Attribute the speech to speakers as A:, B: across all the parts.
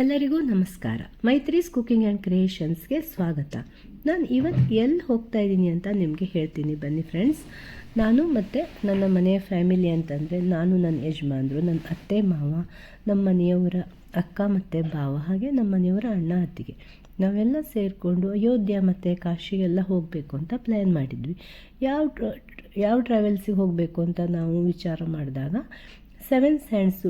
A: ಎಲ್ಲರಿಗೂ ನಮಸ್ಕಾರ. Maitri's cooking and ಕ್ರಿಯೇಷನ್ಸ್ಗೆ ಸ್ವಾಗತ. ನಾನು ಇವತ್ತು ಎಲ್ಲಿ ಹೋಗ್ತಾ ಇದ್ದೀನಿ ಅಂತ ನಿಮಗೆ ಹೇಳ್ತೀನಿ. ಬನ್ನಿ ಫ್ರೆಂಡ್ಸ್. ನಾನು ಮತ್ತು ನನ್ನ ಮನೆಯ ಫ್ಯಾಮಿಲಿ ಅಂತಂದರೆ ನಾನು ನನ್ನ ಯಜಮಾನ್ರು ನನ್ನ ಅತ್ತೆ, ಮಾವ ನಮ್ಮ ಮನೆಯವರ ಅಕ್ಕ ಮತ್ತು ಭಾವ, ಹಾಗೆ ನಮ್ಮ ಮನೆಯವರ ಅಣ್ಣ, ಅತ್ತಿಗೆ. ನಾವೆಲ್ಲ ಸೇರಿಕೊಂಡು ಅಯೋಧ್ಯ ಮತ್ತು ಕಾಶಿಗೆಲ್ಲ ಹೋಗಬೇಕು ಅಂತ ಪ್ಲ್ಯಾನ್ ಮಾಡಿದ್ವಿ. ಯಾವ ಯಾವ ಟ್ರಾವೆಲ್ಸಿಗೆ ಹೋಗಬೇಕು ಅಂತ ನಾವು ವಿಚಾರ ಮಾಡಿದಾಗ ಸೆವೆನ್ ಸ್ಯಾಂಡ್ಸು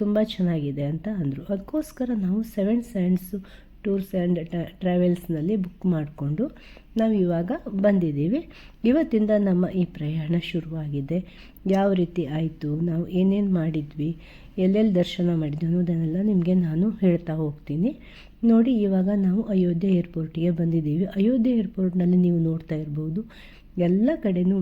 A: ತುಂಬ ಚೆನ್ನಾಗಿದೆ ಅಂತ ಅಂದರು. ಅದಕ್ಕೋಸ್ಕರ ನಾವು ಸೆವೆನ್ ಸ್ಯಾಂಡ್ಸು ಟೂರ್ಸ್ ಆ್ಯಂಡ್ ಟ್ರಾವೆಲ್ಸ್ನಲ್ಲಿ ಬುಕ್ ಮಾಡಿಕೊಂಡು ನಾವು ಇವಾಗ ಬಂದಿದ್ದೀವಿ. ಇವತ್ತಿಂದ ನಮ್ಮ ಈ ಪ್ರಯಾಣ ಶುರುವಾಗಿದೆ. ಯಾವ ರೀತಿ ಆಯಿತು, ನಾವು ಏನೇನು ಮಾಡಿದ್ವಿ ಎಲ್ಲೆಲ್ಲಿ ದರ್ಶನ ಮಾಡಿದ್ವಿ ಅನ್ನೋದನ್ನೆಲ್ಲ ನಿಮಗೆ ನಾನು ಹೇಳ್ತಾ ಹೋಗ್ತೀನಿ. ನೋಡಿ, ಇವಾಗ ನಾವು ಅಯೋಧ್ಯೆ ಏರ್ಪೋರ್ಟಿಗೆ ಬಂದಿದ್ದೀವಿ. ಅಯೋಧ್ಯೆ ಏರ್ಪೋರ್ಟ್ನಲ್ಲಿ ನೀವು ನೋಡ್ತಾ ಇರ್ಬೋದು, ಎಲ್ಲ ಕಡೆನೂ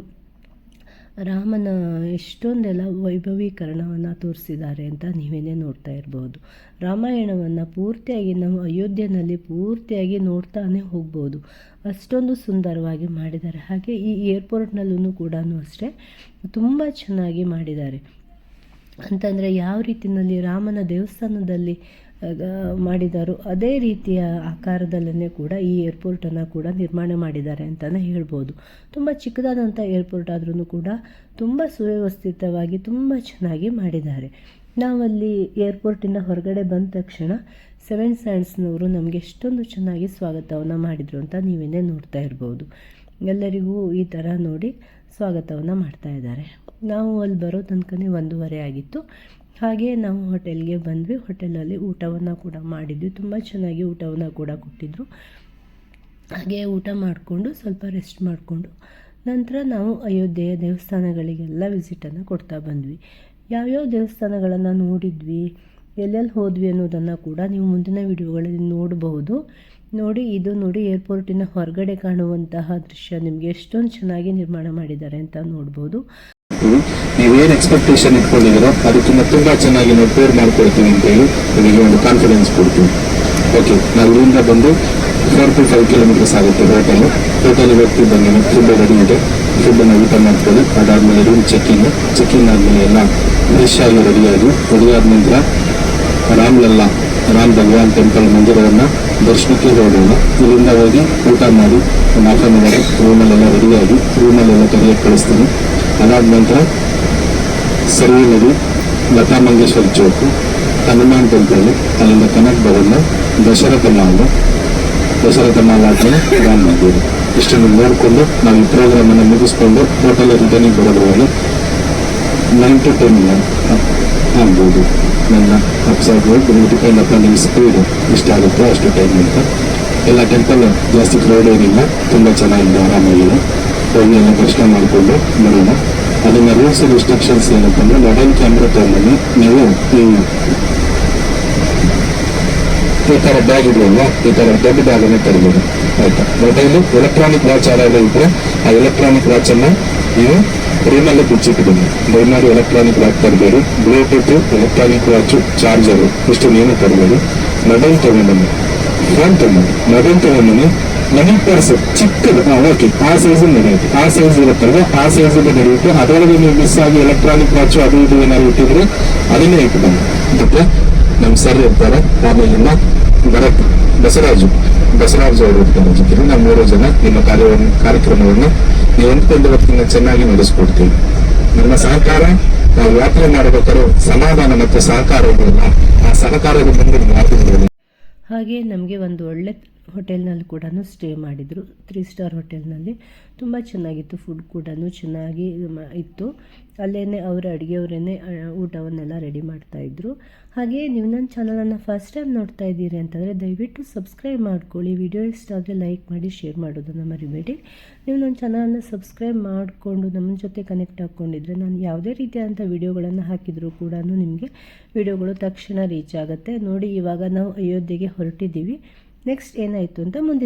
A: ರಾಮನ ಎಷ್ಟೊಂದೆಲ್ಲ ವೈಭವೀಕರಣವನ್ನು ತೋರಿಸಿದ್ದಾರೆ ಅಂತ ನೀವೇನೇ ನೋಡ್ತಾ ಇರ್ಬೋದು. ರಾಮಾಯಣವನ್ನು ಪೂರ್ತಿಯಾಗಿ ನಾವು ಅಯೋಧ್ಯೆಯಲ್ಲಿ ಪೂರ್ತಿಯಾಗಿ ನೋಡ್ತಾನೆ ಹೋಗ್ಬೋದು. ಅಷ್ಟೊಂದು ಸುಂದರವಾಗಿ ಮಾಡಿದ್ದಾರೆ. ಹಾಗೆ ಈ ಏರ್ಪೋರ್ಟ್ನಲ್ಲೂ ಕೂಡ ಅಷ್ಟೇ ತುಂಬ ಚೆನ್ನಾಗಿ ಮಾಡಿದ್ದಾರೆ. ಅಂತಂದರೆ ಯಾವ ರೀತಿಯಲ್ಲಿ ರಾಮನ ದೇವಸ್ಥಾನದಲ್ಲಿ ಮಾಡಿದಾರೋ. ಅದೇ ರೀತಿಯ ಆಕಾರದಲ್ಲೇ ಕೂಡ ಈ ಏರ್ಪೋರ್ಟನ್ನು ಕೂಡ ನಿರ್ಮಾಣ ಮಾಡಿದ್ದಾರೆ ಅಂತಲೇ ಹೇಳ್ಬೋದು. ತುಂಬ ಚಿಕ್ಕದಾದಂಥ ಏರ್ಪೋರ್ಟ್ ಆದ್ರೂ ಕೂಡ ತುಂಬ ಸುವ್ಯವಸ್ಥಿತವಾಗಿ ತುಂಬ ಚೆನ್ನಾಗಿ ಮಾಡಿದ್ದಾರೆ. ನಾವಲ್ಲಿ ಏರ್ಪೋರ್ಟಿಂದ ಹೊರಗಡೆ ಬಂದ ತಕ್ಷಣ ಸೆವೆನ್ ಸ್ಯಾಂಡ್ಸ್ನವರು ನಮಗೆ ಎಷ್ಟೊಂದು ಚೆನ್ನಾಗಿ ಸ್ವಾಗತವನ್ನು ಮಾಡಿದರು ಅಂತ ನೀವೇನೇ ನೋಡ್ತಾ ಇರ್ಬೋದು. ಎಲ್ಲರಿಗೂ ಈ ಥರ ನೋಡಿ ಸ್ವಾಗತವನ್ನು ಮಾಡ್ತಾ ಇದ್ದಾರೆ. ನಾವು ಅಲ್ಲಿ ಬರೋ ತನಕನೇ ಒಂದೂವರೆ ಆಗಿತ್ತು. ಹಾಗೆ ನಾವು ಹೋಟೆಲ್ಗೆ ಬಂದ್ವಿ. ಹೋಟೆಲಲ್ಲಿ ಊಟವನ್ನು ಕೂಡ ಮಾಡಿದ್ವಿ. ತುಂಬ ಚೆನ್ನಾಗಿ ಊಟವನ್ನು ಕೂಡ ಕೊಟ್ಟಿದ್ದರು ಹಾಗೆ ಊಟ ಮಾಡಿಕೊಂಡು ಸ್ವಲ್ಪ ರೆಸ್ಟ್ ಮಾಡಿಕೊಂಡು ನಂತರ ನಾವು ಅಯೋಧ್ಯೆಯ ದೇವಸ್ಥಾನಗಳಿಗೆಲ್ಲ ವಿಸಿಟನ್ನು ಕೊಡ್ತಾ ಬಂದ್ವಿ. ಯಾವ್ಯಾವ ದೇವಸ್ಥಾನಗಳನ್ನು ನೋಡಿದ್ವಿ, ಎಲ್ಲೆಲ್ಲಿ ಹೋದ್ವಿ ಅನ್ನೋದನ್ನು ಕೂಡ ನೀವು ಮುಂದಿನ ವಿಡಿಯೋಗಳಲ್ಲಿ ನೋಡಬಹುದು. ನೋಡಿ, ಇದು ನೋಡಿ ಏರ್ಪೋರ್ಟಿನ ಹೊರಗಡೆ ಕಾಣುವಂತಹ ದೃಶ್ಯ. ನಿಮಗೆ ಎಷ್ಟೊಂದು ಚೆನ್ನಾಗಿ ನಿರ್ಮಾಣ ಮಾಡಿದ್ದಾರೆ ಅಂತ ನೋಡ್ಬೋದು.
B: ನೀವೇನ್ ಎಕ್ಸ್ಪೆಕ್ಟೇಷನ್ ಇಟ್ಕೊಂಡಿದ್ದೀರೋ ಅದಕ್ಕಿಂತ ತುಂಬಾ ಚೆನ್ನಾಗಿ ನಾವು ಪೇರ್ ಮಾಡ್ಕೊಳ್ತೀವಿ ಅಂತ ಹೇಳಿ ನಿಮಗೆ ಒಂದು ಕಾನ್ಫಿಡೆನ್ಸ್ ಕೊಡ್ತೀವಿ. ಓಕೆ ನಾವು ಇಲ್ಲಿಂದ ಬಂದು ಫೋರ್ ಟು ಫೈವ್ ಕಿಲೋಮೀಟರ್ಸ್ ಆಗುತ್ತೆ ಹೋಟೆಲ್ ಹೋಟೆಲ್ ಹೋಗ್ತೀವಿ ಬಂದು ಫುಡ್ ರೆಡಿ ಇದೆ. ಫುಡ್ ಅನ್ನು ಊಟ ಮಾಡ್ಕೊಳ್ಳಿ. ಅದಾದ್ಮೇಲೆ ರೂಮ್ ಚೆಕ್ಕಿಂಗ್ ಚೆಕ್ಕಿಂಗ್ ಆದ್ಮೇಲೆ ಎಲ್ಲ ಫ್ರೆಶ್ ಆಗಿ ರೆಡಿ ಆದ ನಂತರ ರಾಮ್ಲಲ್ಲಾ, ರಾಮ್ ಭಗವಾನ್ ಟೆಂಪಲ್ ಮಂದಿರವನ್ನ ದರ್ಶನಕ್ಕೆ ಹೋಗೋಣ. ಇಲ್ಲಿಂದ ಹೋಗಿ ಊಟ ಮಾಡಿ ನಾಲ್ಕನೇ ಅವರ್ ರೂಮಲ್ಲೆಲ್ಲ ರೆಡಿಯಾಗಿ ರೂಮಲ್ಲೆಲ್ಲ ತೆರೆಯಕ್ಕೆ ಕಳಿಸ್ತೀನಿ. ಅದಾದ ನಂತರ ಸರ್ವಿ ನದಿ ಲತಾ ಮಂಗೇಶ್ವರ್ ಚೌಕು ಹನುಮಾನ್ ಟೆಂಪಲ್ ಅಲ್ಲಿಂದ ಕನಕ್ ಭವನ, ದಶರಥ ಮಾಲ್ ದಶರಥ ಮಾಲ್ ಆದ್ಮೇಲೆ ಇಷ್ಟನ್ನು ನೋಡಿಕೊಂಡು ನಾವು ಈ ಪ್ರೋಗ್ರಾಮ್ ಅನ್ನು ಮುಗಿಸ್ಕೊಂಡು ಹೋಟೆಲ್ ರಿಟರ್ನಿಗೆ ಬರೋದ್ರೊಳಗೆ ನೈನ್ ಟು ಟೆನ್ ಆಗ್ಬೋದು. ನನ್ನ ಅಪ್ಸೈಡ್ ರೋಡ್ ಡಿಪೆಂಡ್ ಅಪ್ ನಿಮ್ಮ ಸ್ಪೀಡ್ ಎಷ್ಟಾಗುತ್ತೆ ಅಷ್ಟು ಟೈಮ್ ಅಂತ. ಎಲ್ಲ ಟೆಂಪಲ್ ಜಾಸ್ತಿ ಕ್ರೌಡ್ ಏನಿಲ್ಲ, ತುಂಬ ಚೆನ್ನಾಗಿದೆ ಆರಾಮಾಗಿದೆ. ಹೋಗಿ ಎಲ್ಲ ದರ್ಶನ ಮಾಡಿಕೊಂಡು ಬರೋಣ ಅದನ್ನ ರೂಲ್ಸ್ ಇನ್ಸ್ಟ್ರಕ್ಷನ್ಸ್ ಏನಪ್ಪ ಅಂದ್ರೆ ಮೊಬೈಲ್ ಕ್ಯಾಮ್ರಾ ತರಲಿ ನೀವು ಈ ಥರ ಬ್ಯಾಗ್ ಇದೆಯಲ್ಲ ಈ ಥರ ದೊಡ್ಡ ಬ್ಯಾಗ್ ಅನ್ನು ತರಬಹುದು ಆಯ್ತಾ? ಮೊಬೈಲು ಎಲೆಕ್ಟ್ರಾನಿಕ್ ವಾಚ್ ಯಾರಾದ್ರೂ ಇದ್ರೆ, ಆ ಎಲೆಕ್ಟ್ರಾನಿಕ್ ವಾಚನ್ನು ನೀವು ರೂಮಲ್ಲಿ ಬಿಚ್ಚಿಟ್ಟಿದ್ದೀನಿ ದಯಮಾಡಿ ಎಲೆಕ್ಟ್ರಾನಿಕ್ ವಾಚ್ ತರಬೇಡಿ. ಬ್ಲೂಟೂತ್ ಎಲೆಕ್ಟ್ರಾನಿಕ್ ವಾಚು ಚಾರ್ಜರು ಇಷ್ಟು ನೀನು ತರಬೇಡಿ ಮೊಬೈಲ್ ತಗೊಂಡು ಫೋನ್ ತಗೊಂಡು ಮೊಬೈಲ್ ತಗೊಂಡ್ಬನ್ನಿ ಮನಿ ಪರ್ಸ್ ಚಿಕ್ಕದು ಓಕೆ ಆ ಸೈಜ್ ನಡೆಯುತ್ತೆ ಆ ಸೈಜ್ ಇರುತ್ತಲ್ವ ಆ ಸೈಜ್ ನಡೆಯುತ್ತೆ. ಅದರೊಳಗೆ ನೀವು ಮಿಸ್ ಆಗಿ ಎಲೆಕ್ಟ್ರಾನಿಕ್ ವಾಚ್ ಅದು ಇದು ಏನಾದ್ರು ಇಟ್ಟಿದ್ರೆ ಅದನ್ನೇ ಇಟ್ಕೊಂಡು ಮತ್ತೆ ನಮ್ಮ ಸರ್ ಇರ್ತಾರೆ. ಆಮೇಲಿಂದ ಭರತ್ ಬಸವರಾಜು. ಬಸವರಾಜು ಅವರು ಇರ್ತಾರೆ ಜೊತೆಗೆ. ನಾವು ಮೂರು ಜನ ನಿಮ್ಮ ಕಾರ್ಯವನ್ನು, ಕಾರ್ಯಕ್ರಮವನ್ನು ನೀವು ಅಂದ್ಕೊಂಡಿರೋದಕ್ಕಿಂತ ಚೆನ್ನಾಗಿ ನಡೆಸ್ಕೊಡ್ತೀವಿ. ನಮ್ಮ ಸಹಕಾರ, ನಾವು ಯಾತ್ರೆ ಮಾಡಬೇಕಾದ್ರೂ ಸಮಾಧಾನ ಮತ್ತು ಸಹಕಾರ ಆ ಸಹಕಾರದ ಯಾತ್ರೆ
A: ಹಾಗೆ ನಮಗೆ ಒಂದು ಒಳ್ಳೆ ಹೋಟೆಲ್ನಲ್ಲಿ ಕೂಡ ಸ್ಟೇ ಮಾಡಿದರು. ತ್ರೀ ಸ್ಟಾರ್ ಹೋಟೆಲ್ನಲ್ಲಿ ತುಂಬ ಚೆನ್ನಾಗಿತ್ತು ಫುಡ್ ಕೂಡ ಚೆನ್ನಾಗಿ ಇತ್ತು. ಅಲ್ಲೇ ಅವರ ಅಡುಗೆಯವರೇ ಊಟವನ್ನೆಲ್ಲ ರೆಡಿ ಮಾಡ್ತಾಯಿದ್ರು ಹಾಗೆ ನೀವು ನನ್ನ ಚಾನಲನ್ನು ಫಸ್ಟ್ ಟೈಮ್ ನೋಡ್ತಾ ಇದ್ದೀರಿ ಅಂತಂದರೆ ದಯವಿಟ್ಟು ಸಬ್ಸ್ಕ್ರೈಬ್ ಮಾಡ್ಕೊಳ್ಳಿ. ವಿಡಿಯೋ ಇಷ್ಟ ಆದರೆ ಲೈಕ್ ಮಾಡಿ ಶೇರ್ ಮಾಡೋದನ್ನು ಮರಿಬೇಡಿ. ನೀವು ನನ್ನ ಚಾನಲನ್ನು ಸಬ್ಸ್ಕ್ರೈಬ್ ಮಾಡಿಕೊಂಡು ನಮ್ಮ ಜೊತೆ ಕನೆಕ್ಟ್ ಹಾಕ್ಕೊಂಡಿದ್ರೆ ನಾನು ಯಾವುದೇ ರೀತಿಯಾದಂಥ ವಿಡಿಯೋಗಳನ್ನು ಹಾಕಿದರೂ ಕೂಡ ನಿಮಗೆ ವಿಡಿಯೋಗಳು ತಕ್ಷಣ ರೀಚ್ ಆಗುತ್ತೆ. ನೋಡಿ ಇವಾಗ ನಾವು ಅಯೋಧ್ಯೆಗೆ ಹೊರಟಿದ್ದೀವಿ. ನೆಕ್ಸ್ಟ್ ಏನಾಯಿತು ಅಂತ ಮುಂದಿನ